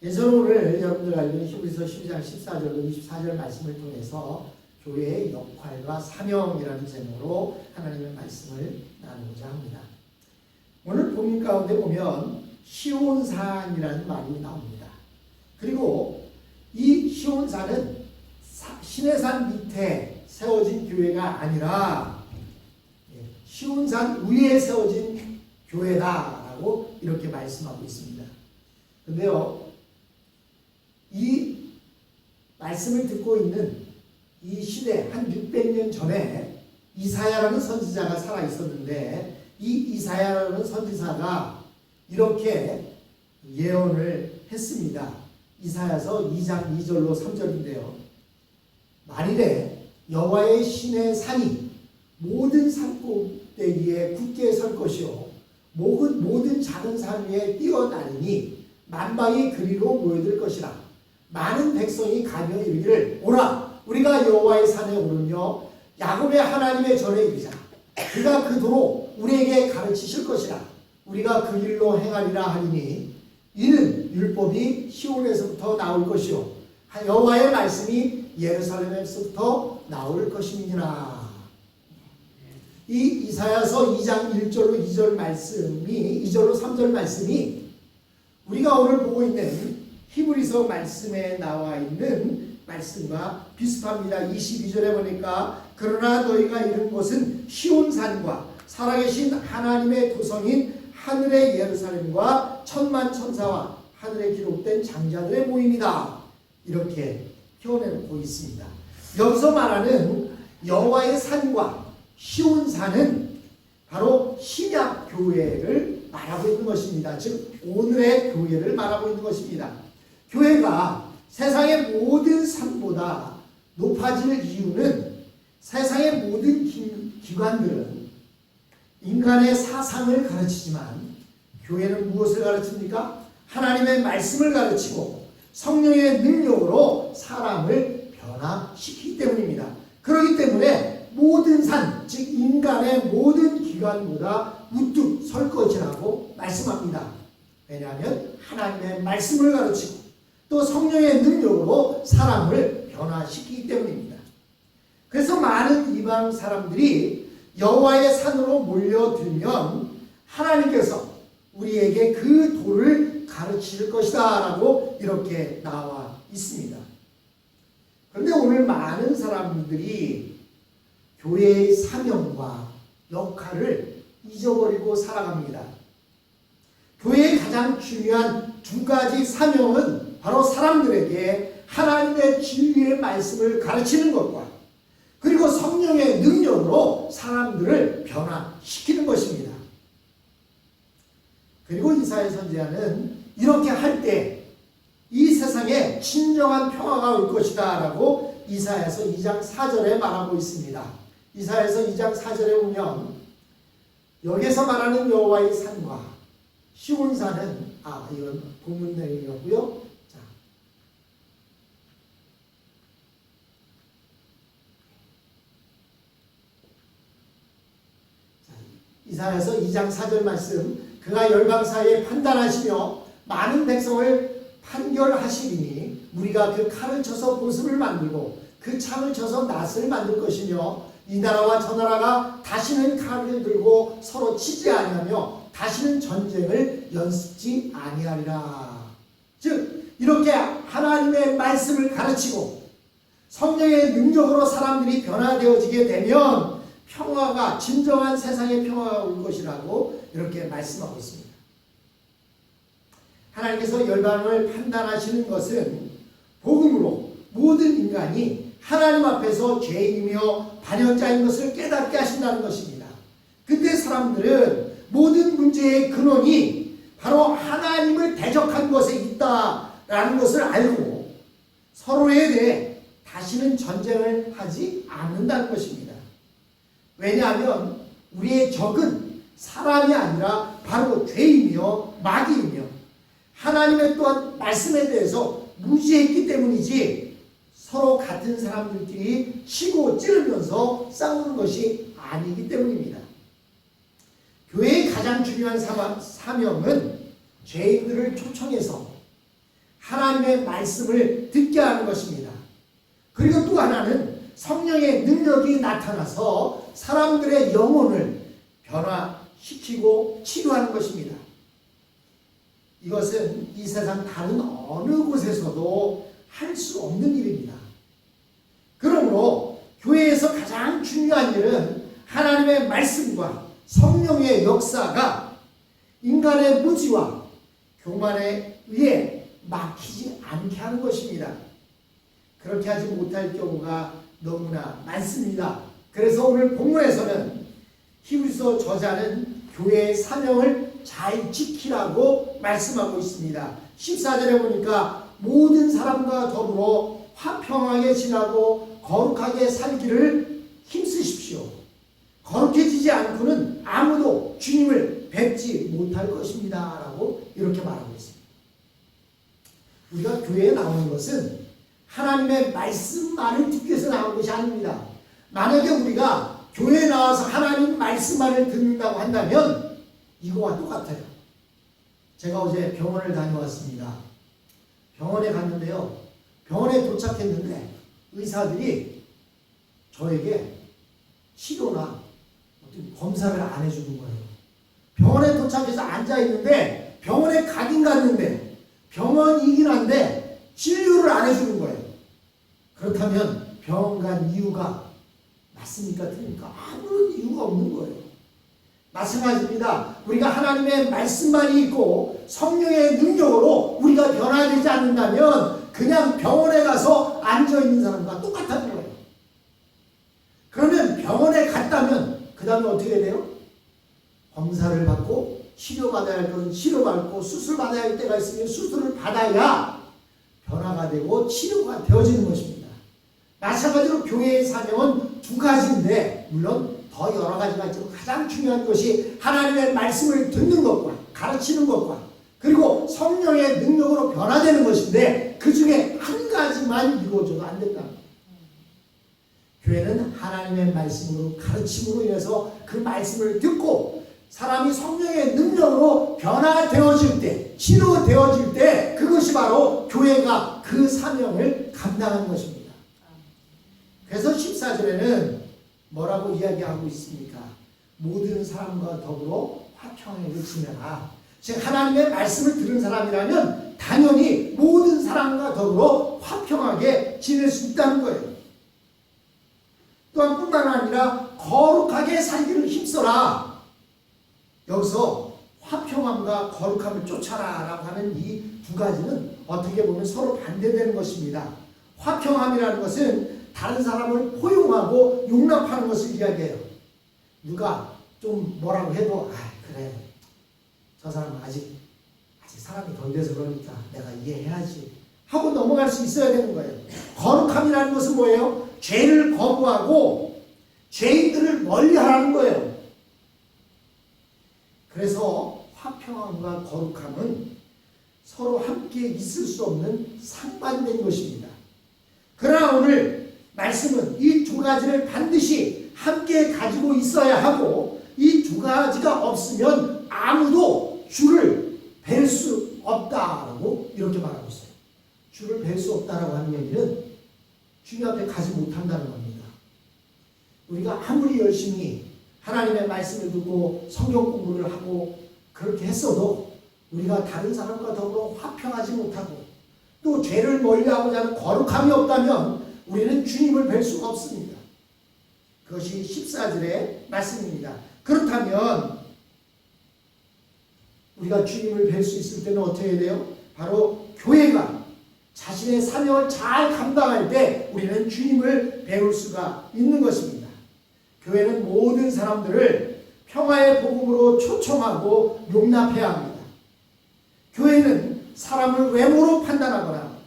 예, 저는 오늘 여러분들 알고 있는 히브리서 12장 14절로 24절 말씀을 통해서 교회의 역할과 사명이라는 제목으로 하나님의 말씀을 나누고자 합니다. 오늘 본문 가운데 보면 시온산이라는 말이 나옵니다. 그리고 이 시온산은 신해산 밑에 세워진 교회가 아니라 예, 시온산 위에 세워진 교회다라고 이렇게 말씀하고 있습니다. 근데요, 이 말씀을 듣고 있는 이 시대 한 600년 전에 이사야라는 선지자가 살아 있었는데 이 이사야라는 선지자가 이렇게 예언을 했습니다. 이사야서 2장 2절로 3절인데요. 만일에 여호와의 신의 산이 모든 산꼭대기에 굳게 설 것이요 모든 모든 작은 산 위에 뛰어나리니 만방이 그리로 모여들 것이라 많은 백성이 가며 이르기를 오라 우리가 여호와의 산에 오르며 야곱의 하나님의 전에 이르자. 그가 그 도로 우리에게 가르치실 것이라. 우리가 그 길로 행하리라 하리니 이는 율법이 시온에서부터 나올 것이요 여호와의 말씀이 예루살렘에서부터 나올 것임이니라. 이 이사야서 2장 1절로 2절 말씀이 2절로 3절 말씀이 우리가 오늘 보고 있는 히브리서 말씀에 나와 있는 말씀과 비슷합니다. 22절에 보니까 그러나 너희가 이른 곳은 시온산과 살아계신 하나님의 도성인 하늘의 예루살렘과 천만 천사와 하늘에 기록된 장자들의 모임이다. 이렇게 표현해놓고 있습니다. 여기서 말하는 여호와의 산과 시온산은 바로 신약 교회를 말하고 있는 것입니다. 즉 오늘의 교회를 말하고 있는 것입니다. 교회가 세상의 모든 산보다 높아질 이유는 세상의 모든 기, 관들은 인간의 사상을 가르치지만 교회는 무엇을 가르칩니까? 하나님의 말씀을 가르치고 성령의 능력으로 사람을 변화시키기 때문입니다. 그렇기 때문에 모든 산, 즉 인간의 모든 기관보다 우뚝 설 것이라고 말씀합니다. 왜냐하면 하나님의 말씀을 가르치고 또 성령의 능력으로 사람을 변화시키기 때문입니다. 그래서 많은 이방 사람들이 여호와의 산으로 몰려들면 하나님께서 우리에게 그 도를 가르칠 것이다라고 이렇게 나와 있습니다. 그런데 오늘 많은 사람들이 교회의 사명과 역할을 잊어버리고 살아갑니다. 교회의 가장 중요한 두 가지 사명은 바로 사람들에게 하나님의 진리의 말씀을 가르치는 것과 그리고 성령의 능력으로 사람들을 변화시키는 것입니다. 그리고 이사의 선지자는 이렇게 할 때 이 세상에 진정한 평화가 올 것이다 라고 이사에서 2장 4절에 말하고 있습니다. 이사에서 2장 4절에 보면 여기서 말하는 여호와의 산과 시온산은 아 이건 본문 내용이었고요. 자. 자, 이사에서 2장 4절 말씀 그가 열방 사이에 판단하시며 많은 백성을 판결하시리니 우리가 그 칼을 쳐서 보습을 만들고 그 창을 쳐서 낫을 만들 것이며 이 나라와 저 나라가 다시는 칼을 들고 서로 치지 아니하며 다시는 전쟁을 연습지 아니하리라. 즉 이렇게 하나님의 말씀을 가르치고 성령의 능력으로 사람들이 변화되어지게 되면 평화가 진정한 세상의 평화가 올 것이라고 이렇게 말씀하고 있습니다. 하나님께서 열방을 판단하시는 것은 복음으로 모든 인간이 하나님 앞에서 죄인이며 반역자인 것을 깨닫게 하신다는 것입니다. 그때 사람들은 모든 문제의 근원이 바로 하나님을 대적한 것에 있다라는 것을 알고 서로에 대해 다시는 전쟁을 하지 않는다는 것입니다. 왜냐하면 우리의 적은 사람이 아니라 바로 죄이며 마귀이며 하나님의 또한 말씀에 대해서 무지했기 때문이지 서로 같은 사람들끼리 치고 찌르면서 싸우는 것이 아니기 때문입니다. 교회의 가장 중요한 사명은 죄인들을 초청해서 하나님의 말씀을 듣게 하는 것입니다. 그리고 또 하나는 성령의 능력이 나타나서 사람들의 영혼을 변화시키고 치료하는 것입니다. 이것은 이 세상 다른 어느 곳에서도 할 수 없는 일입니다. 그러므로 교회에서 가장 중요한 일은 하나님의 말씀과 성령의 역사가 인간의 무지와 교만에 의해 막히지 않게 하는 것입니다. 그렇게 하지 못할 경우가 너무나 많습니다. 그래서 오늘 본문에서는 히브리서 저자는 교회의 사명을 잘 지키라고 말씀하고 있습니다. 14절에 보니까 모든 사람과 더불어 화평하게 지나고 거룩하게 살기를 힘쓰십시오. 거룩해지지 않고는 아무도 주님을 뵙지 못할 것입니다. 라고 이렇게 말하고 있습니다. 우리가 교회에 나오는 것은 하나님의 말씀만을 듣기 위해서 나온 것이 아닙니다. 만약에 우리가 교회에 나와서 하나님 말씀만을 듣는다고 한다면 이거와 똑같아요. 제가 어제 병원을 다녀왔습니다. 병원에 갔는데요. 병원에 도착했는데 의사들이 저에게 치료나 어떤 검사를 안 해주는 거예요. 병원에 도착해서 앉아 있는데 병원에 가긴 갔는데 병원이긴 한데 진료를 안 해주는 거예요. 그렇다면 병원 간 이유가 맞습니까? 틀립니까? 아무런 이유가 없는 거예요. 마찬가지입니다. 우리가 하나님의 말씀만이 있고 성령의 능력으로 우리가 변화되지 않는다면 그냥 병원에 가서 앉아 있는 사람과 똑같다는 거예요. 그러면 병원에 갔다면 그 다음에 어떻게 돼요? 검사를 받고 치료받아야 할 것은 치료받고 수술받아야 할 때가 있으면 수술을 받아야 변화가 되고 치료가 되어지는 것입니다. 마찬가지로 교회의 사명은 두 가지인데 물론 더 여러 가지가 있지만 가장 중요한 것이 하나님의 말씀을 듣는 것과 가르치는 것과 그리고 성령의 능력으로 변화되는 것인데 그 중에 한 가지만 이루어져도 안 된다. 교회는 하나님의 말씀으로 가르침으로 인해서 그 말씀을 듣고 사람이 성령의 능력으로 변화되어질 때, 치료되어질 때 그것이 바로 교회가 그 사명을 감당하는 것입니다. 그래서 14절에는 뭐라고 이야기하고 있습니까? 모든 사람과 더불어 화평하게 지내라. 즉 하나님의 말씀을 들은 사람이라면 당연히 모든 사람과 더불어 화평하게 지낼 수 있다는 거예요. 또한 뿐만 아니라 거룩하게 살기를 힘써라. 여기서 화평함과 거룩함을 쫓아라라고 하는 이 두 가지는 어떻게 보면 서로 반대되는 것입니다. 화평함이라는 것은 다른 사람을 포용하고 용납하는 것을 이야기해요. 누가 좀 뭐라고 해도 아 그래 저 사람은 아직 아직 사람이 덜 돼서 그러니까 내가 이해해야지 하고 넘어갈 수 있어야 되는 거예요. 거룩함이라는 것은 뭐예요? 죄를 거부하고 죄인들을 멀리하라는 거예요. 그래서 화평함과 거룩함은 서로 함께 있을 수 없는 상반된 것입니다. 그러나 오늘 말씀은 이 두 가지를 반드시 함께 가지고 있어야 하고 이 두 가지가 없으면 아무도 주를 뵐 수 없다라고 이렇게 말하고 있어요. 주를 뵐 수 없다라고 하는 얘기는 주님 앞에 가지 못한다는 겁니다. 우리가 아무리 열심히 하나님의 말씀을 듣고 성경 공부를 하고 그렇게 했어도 우리가 다른 사람과 더불어 화평하지 못하고 또 죄를 멀리하고자 하는 거룩함이 없다면 우리는 주님을 뵐 수가 없습니다. 그것이 14절의 말씀입니다. 그렇다면 우리가 주님을 뵐 수 있을 때는 어떻게 해야 돼요? 바로 교회가 자신의 사명을 잘 감당할 때 우리는 주님을 배울 수가 있는 것입니다. 교회는 모든 사람들을 평화의 복음으로 초청하고 용납해야 합니다. 교회는 사람을 외모로 판단하거나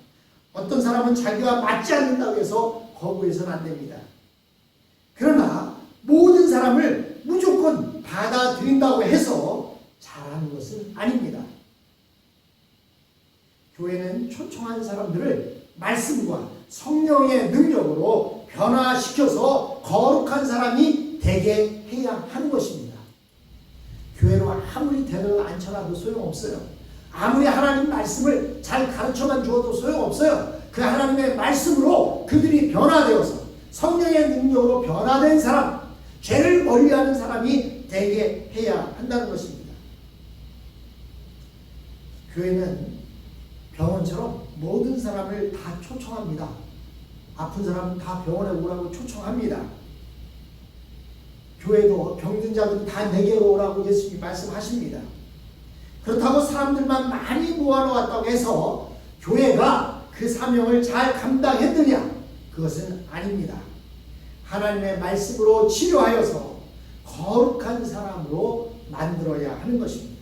어떤 사람은 자기와 맞지 않는다고 해서 거부해서는 안 됩니다. 그러나 모든 사람을 무조건 받아들인다고 해서 잘하는 것은 아닙니다. 교회는 초청한 사람들을 말씀과 성령의 능력으로 변화시켜서 거룩한 사람이 되게 해야 하는 것입니다. 아무리 데려 앉혀놔도 소용없어요. 아무리 하나님 말씀을 잘 가르쳐만 주어도 소용없어요. 그 하나님의 말씀으로 그들이 변화되어서 성령의 능력으로 변화된 사람, 죄를 멀리하는 사람이 되게 해야 한다는 것입니다. 교회는 병원처럼 모든 사람을 다 초청합니다. 아픈 사람은 다 병원에 오라고 초청합니다. 교회도 병든 자들 다 내게로 오라고 예수님이 말씀하십니다. 그렇다고 사람들만 많이 모아놓았다고 해서 교회가 그 사명을 잘 감당했느냐? 그것은 아닙니다. 하나님의 말씀으로 치료하여서 거룩한 사람으로 만들어야 하는 것입니다.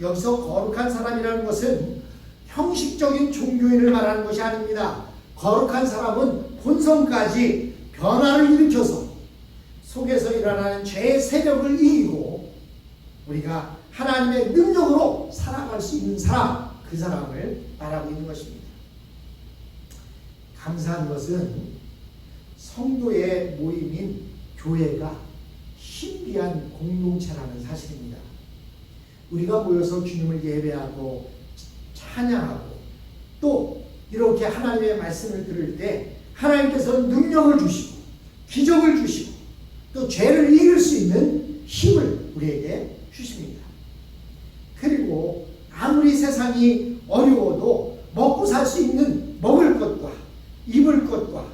여기서 거룩한 사람이라는 것은 형식적인 종교인을 말하는 것이 아닙니다. 거룩한 사람은 본성까지 변화를 일으켜서 속에서 일어나는 죄의 세력을 이기고 우리가 하나님의 능력으로 살아갈 수 있는 사람, 그 사람을 말하고 있는 것입니다. 감사한 것은 성도의 모임인 교회가 신비한 공동체라는 사실입니다. 우리가 모여서 주님을 예배하고 찬양하고 또 이렇게 하나님의 말씀을 들을 때 하나님께서 능력을 주시고 기적을 주시고 또 죄를 이길 수 있는 힘을 우리에게 주십니다. 그리고 아무리 세상이 어려워도 먹고 살 수 있는 먹을 것과 입을 것과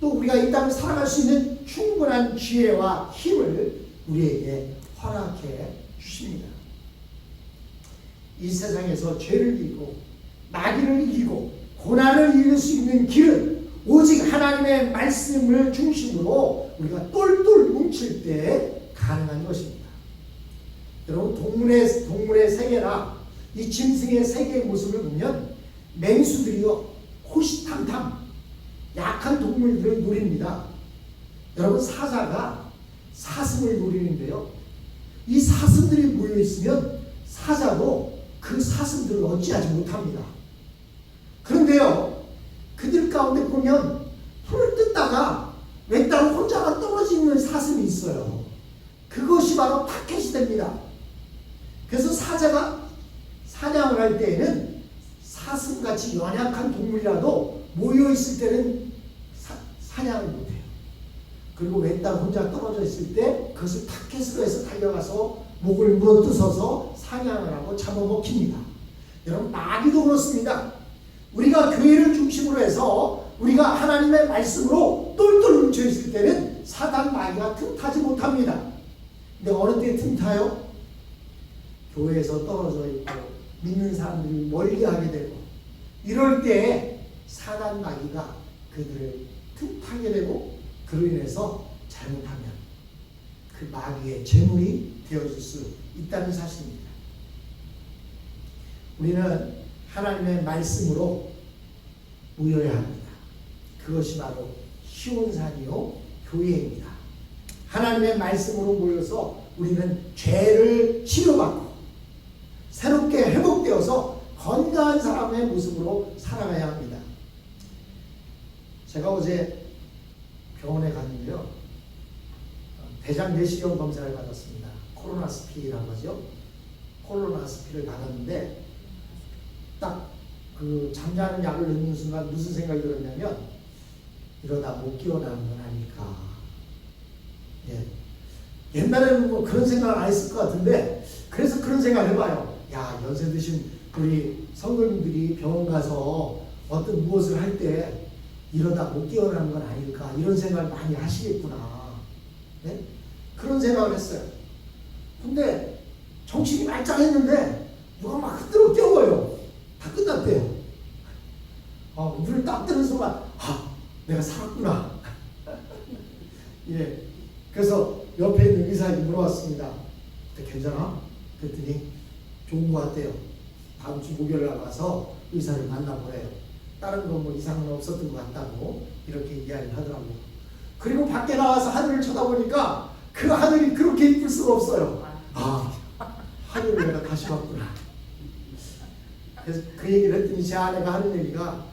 또 우리가 이 땅을 살아갈 수 있는 충분한 지혜와 힘을 우리에게 허락해 주십니다. 이 세상에서 죄를 이기고 마귀를 이기고 고난을 이길 수 있는 길은 오직 하나님의 말씀을 중심으로 우리가 똘똘 뭉칠 때 가능한 것입니다. 여러분 동물의 동물의 세계나 이 짐승의 세계의 모습을 보면 맹수들이요 호시탐탐 약한 동물들을 노립니다. 여러분 사자가 사슴을 노리는데요. 이 사슴들이 모여 있으면 사자도 그 사슴들을 어찌하지 못합니다. 그런데요, 그들 가운데 보면 풀을 뜯다가 왼따로 떨어지는 사슴이 있어요. 그것이 바로 타켓이 됩니다. 그래서 사자가 사냥을 할 때에는 사슴같이 연약한 동물이라도 모여있을 때는 사, 사냥을 못해요. 그리고 왼따로 혼자 떨어져 있을 때 그것을 타켓으로 해서 달려가서 목을 물어 뜯어서 사냥을 하고 잡아먹힙니다. 여러분 마귀도 그렇습니다. 우리가 교회를 중심으로 해서 우리가 하나님의 말씀으로 똘똘 뭉쳐 있을 때는 사단 마귀가 틈타지 못합니다. 근데 어느 때 틈타요? 교회에서 떨어져 있고 믿는 사람들이 멀리하게 되고 이럴 때 사단 마귀가 그들을 틈타게 되고 그로 인해서 잘못하면 그 마귀의 제물이 되어질 수 있다는 사실입니다. 우리는 하나님의 말씀으로 모여야 합니다. 그것이 바로 시온산이요 교회입니다. 하나님의 말씀으로 모여서 우리는 죄를 치료받고 새롭게 회복되어서 건강한 사람의 모습으로 살아가야 합니다. 제가 어제 병원에 갔는데요. 대장 내시경 검사를 받았습니다. 코로나스피라고 하죠. 코로나스피를 받았는데 딱 그 잠자는 약을 넣는 순간 무슨 생각이 들었냐면 이러다 못 깨어나는 건 아닐까. 예. 옛날에는 뭐 그런 생각을 안 했을 것 같은데 그래서 그런 생각을 해봐요. 야 연세 드신 우리 성도님들이 병원 가서 어떤 무엇을 할 때 이러다 못 깨어나는 건 아닐까 이런 생각을 많이 하시겠구나. 네? 그런 생각을 했어요. 근데 정신이 말짱했는데 누가 막 흔들어 깨워요. 다 끝났대요. 어, 눈을 딱 뜨는 순간, 아, 내가 살았구나. 예. 그래서 옆에 있는 의사에게 물어봤습니다. 괜찮아? 그랬더니 좋은 것 같대요. 다음 주 목요일 날 와서 의사를 만나보래요. 다른 건 뭐 이상은 없었던 것 같다고 이렇게 이야기를 하더라고요. 그리고 밖에 나와서 하늘을 쳐다보니까 그 하늘이 그렇게 이쁠 수가 없어요. 아, 하늘을 내가 다시 봤구나. 그래서 그 얘기를 했더니 제 아내가 하는 얘기가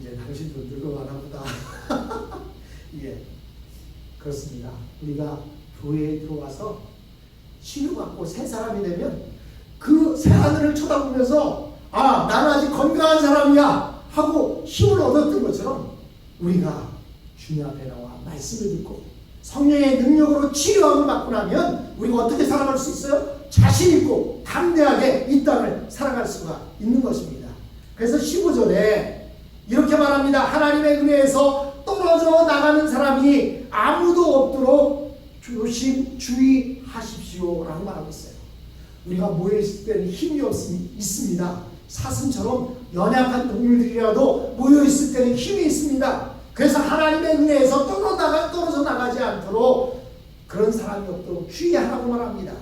이제 당신도 늙어가나 보다. 예. 그렇습니다. 우리가 교회에 들어와서 치유받고 새 사람이 되면 그 새 하늘을 쳐다보면서 아 나는 아직 건강한 사람이야 하고 힘을 얻었던 것처럼 우리가 주님 앞에 나와 말씀을 듣고 성령의 능력으로 치료함을 받고 나면 우리가 어떻게 살아갈 수 있어요? 자신 있고 담대하게 이 땅을 살아갈 수가 있는 것입니다. 그래서 15절에 이렇게 말합니다. 하나님의 은혜에서 떨어져 나가는 사람이 아무도 없도록 조심 주의하십시오라고 말하고 있어요. 우리가 모여 있을 때는 힘이 없 있습니다. 사슴처럼 연약한 동물들이라도 모여 있을 때는 힘이 있습니다. 그래서 하나님의 은혜에서 떨어 나가 떨어져 나가지 않도록 그런 사람이 없도록 주의하라고 말합니다.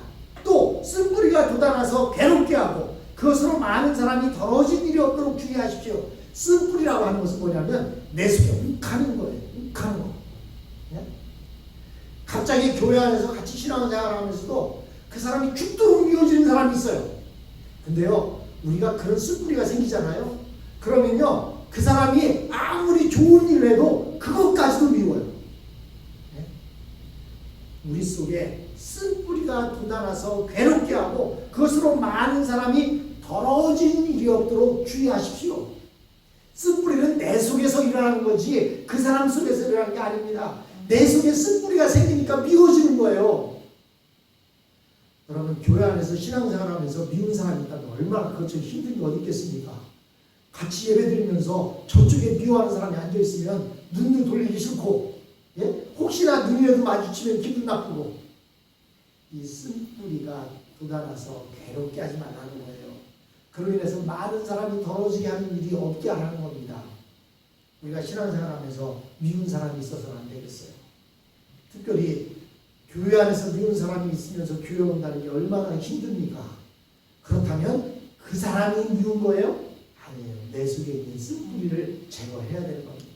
또 쓴뿌리가 돋아나서 괴롭게 하고 그것으로 많은 사람이 더러워진 일이 없도록 주의하십시오. 쓴뿌리라고 하는 것은 뭐냐면 내 속에 욱하는 거예요. 욱하는 거. 예? 갑자기 교회 안에서 같이 신앙생활 하면서도 그 사람이 죽도록 미워지는 사람이 있어요. 근데요, 우리가 그런 쓴뿌리가 생기잖아요. 그러면요, 그 사람이 아무리 좋은 일을 해도 그것까지도 미워요. 예? 우리 속에 쓴뿌리가 돋아나서 괴롭게 하고 그것으로 많은 사람이 더러워진 일이 없도록 주의하십시오. 일어나는 거지 그 사람 속에서 일어나는 게 아닙니다. 내 속에 쓴뿌리가 생기니까 미워지는 거예요. 여러분 교회 안에서 신앙생활 하면서 미운 사람이 있다면 얼마나 그것 좀 힘든 게 어디 있겠습니까? 같이 예배드리면서 저쪽에 미워하는 사람이 앉아 있으면 눈도 돌리기 싫고 예? 혹시나 눈이라도 마주치면 기분 나쁘고 이 쓴뿌리가 돋아나서 괴롭게 하지 말라는 거예요. 그로 인해서 많은 사람이 더러워지게 하는 일이 없게 하는 겁니다. 우리가 신앙생활 하면서 미운 사람이 있어서는 안 되겠어요. 특별히 교회 안에서 미운 사람이 있으면서 교회 온다는 게 얼마나 힘듭니까? 그렇다면 그 사람이 미운 거예요? 아니에요. 내 속에 있는 쓴뿌리를 제거해야 되는 겁니다.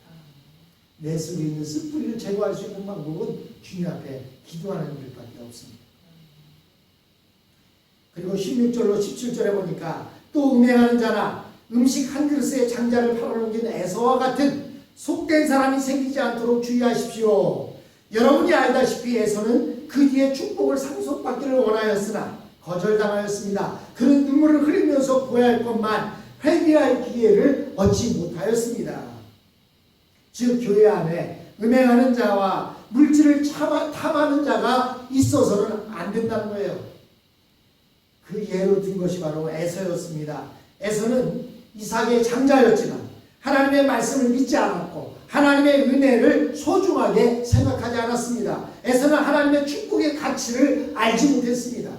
내 속에 있는 쓴뿌리를 제거할 수 있는 방법은 주님 앞에 기도하는 일밖에 없습니다. 그리고 16절로 17절에 보니까 또 음행하는 자나 음식 한 그릇에 장자를 팔아넘긴 에서와 같은 속된 사람이 생기지 않도록 주의하십시오. 여러분이 알다시피 에서는 그 뒤에 축복을 상속받기를 원하였으나 거절당하였습니다. 그는 눈물을 흘리면서 구할 것만 회개할 기회를 얻지 못하였습니다. 즉 교회 안에 음행하는 자와 물질을 탐하는 자가 있어서는 안 된다는 거예요. 그 예로 든 것이 바로 에서였습니다. 에서는 이삭의 장자였지만 하나님의 말씀을 믿지 않았고 하나님의 은혜를 소중하게 생각하지 않았습니다. 에서는 하나님의 축복의 가치를 알지 못했습니다.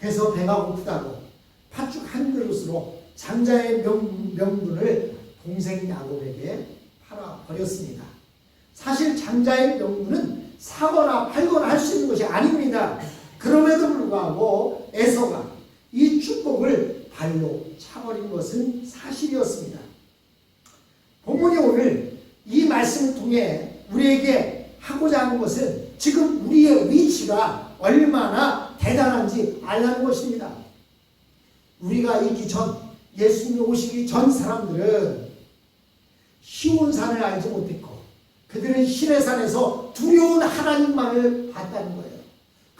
그래서 배가 고프다고 팥죽 한 그릇으로 장자의 명, 명분을 동생 야곱에게 팔아 버렸습니다. 사실 장자의 명분은 사거나 팔거나 할 수 있는 것이 아닙니다. 그럼에도 불구하고 에서가 이 축복을 발로 차버린 것은 사실이었습니다. 본문이 오늘 이 말씀을 통해 우리에게 하고자 하는 것은 지금 우리의 위치가 얼마나 대단한지 알라는 것입니다. 우리가 있기 전, 예수님이 오시기 전 사람들은 시온 산을 알지 못했고 그들은 신의 산에서 두려운 하나님만을 봤다는 거예요.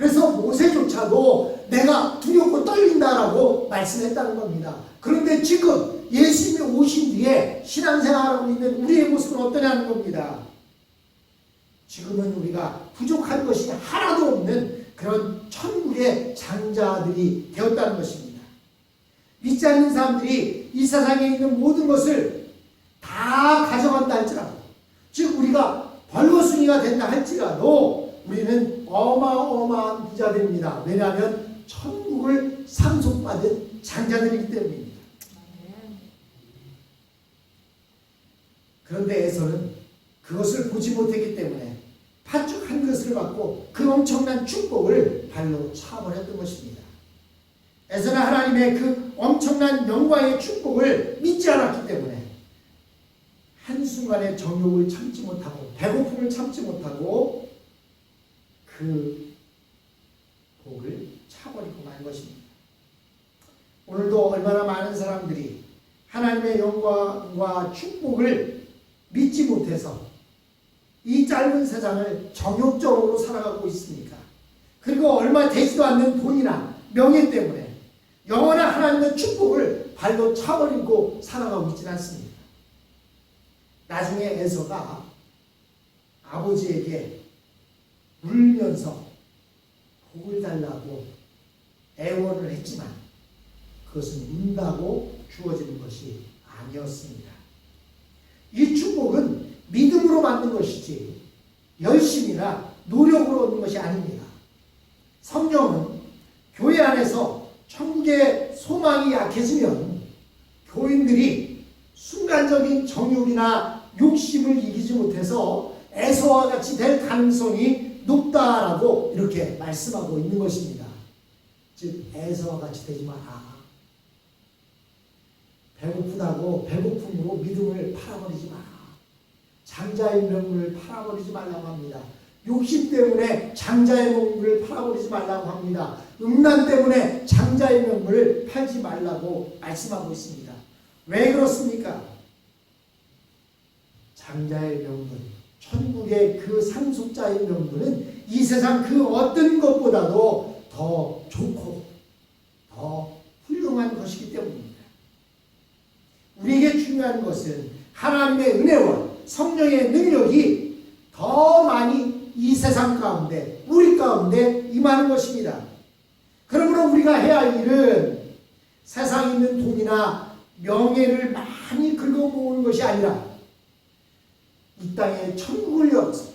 그래서 모세조차도 내가 두렵고 떨린다라고 말씀했다는 겁니다. 그런데 지금 예수님이 오신 뒤에 신앙생활하고 있는 우리의 모습은 어떠냐는 겁니다. 지금은 우리가 부족한 것이 하나도 없는 그런 천국의 장자들이 되었다는 것입니다. 믿지 않는 사람들이 이 세상에 있는 모든 것을 다 가져간다 할지라도 즉 우리가 벌거숭이가 된다 할지라도 우리는 어마어마한 부자들입니다. 왜냐하면 천국을 상속받은 장자들이기 때문입니다. 그런데 에서는 그것을 보지 못했기 때문에 팥죽 한 것을 받고 그 엄청난 축복을 발로 차버렸던 것입니다. 에서는 하나님의 그 엄청난 영광의 축복을 믿지 않았기 때문에 한순간에 정욕을 참지 못하고 배고픔을 참지 못하고 그 복을 차버리고 만 것입니다. 오늘도 얼마나 많은 사람들이 하나님의 영광과 축복을 믿지 못해서 이 짧은 세상을 정욕적으로 살아가고 있습니까? 그리고 얼마 되지도 않는 돈이나 명예 때문에 영원한 하나님의 축복을 발로 차버리고 살아가고 있지는 않습니다. 나중에 에서가 아버지에게 울면서 복을 달라고 애원을 했지만 그것은 운다고 주어지는 것이 아니었습니다. 이 축복은 믿음으로 받는 것이지 열심이나 노력으로 얻는 것이 아닙니다. 성령은 교회 안에서 천국의 소망이 약해지면 교인들이 순간적인 정욕이나 욕심을 이기지 못해서 에서와 같이 될 가능성이 높다라고 이렇게 말씀하고 있는 것입니다. 즉 에서와 같이 되지 마라. 배고프다고 배고픔으로 믿음을 팔아버리지 마라. 장자의 명분을 팔아버리지 말라고 합니다. 욕심 때문에 장자의 명분을 팔아버리지 말라고 합니다. 음란 때문에 장자의 명분을 팔지 말라고 말씀하고 있습니다. 왜 그렇습니까? 장자의 명분, 천국의 그 상속자의 명분은 이 세상 그 어떤 것보다도 더 좋고 더 훌륭한 것이기 때문입니다. 우리에게 중요한 것은 하나님의 은혜와 성령의 능력이 더 많이 이 세상 가운데, 우리 가운데 임하는 것입니다. 그러므로 우리가 해야 할 일은 세상에 있는 돈이나 명예를 많이 긁어 모으는 것이 아니라 이 땅에 천국을 열어서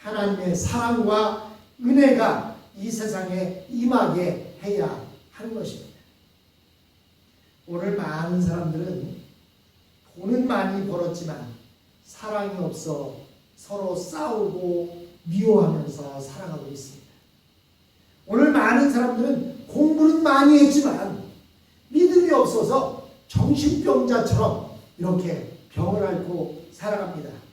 하나님의 사랑과 은혜가 이 세상에 임하게 해야 하는 것입니다. 오늘 많은 사람들은 돈은 많이 벌었지만 사랑이 없어 서로 싸우고 미워하면서 살아가고 있습니다. 오늘 많은 사람들은 공부는 많이 했지만 믿음이 없어서 정신병자처럼 이렇게 병을 앓고 살아갑니다.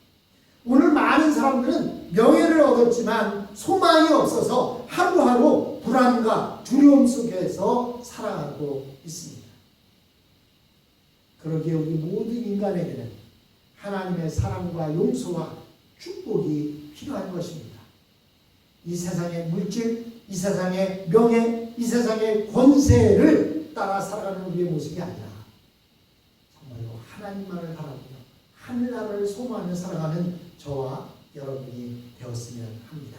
오늘 많은 사람들은 명예를 얻었지만 소망이 없어서 하루하루 불안과 두려움 속에서 살아가고 있습니다. 그러기에 우리 모든 인간에게는 하나님의 사랑과 용서와 축복이 필요한 것입니다. 이 세상의 물질, 이 세상의 명예, 이 세상의 권세를 따라 살아가는 우리의 모습이 아니라 정말로 하나님만을 바라보며 하늘나라를 소망하며 살아가는 저와 여러분이 되었으면 합니다.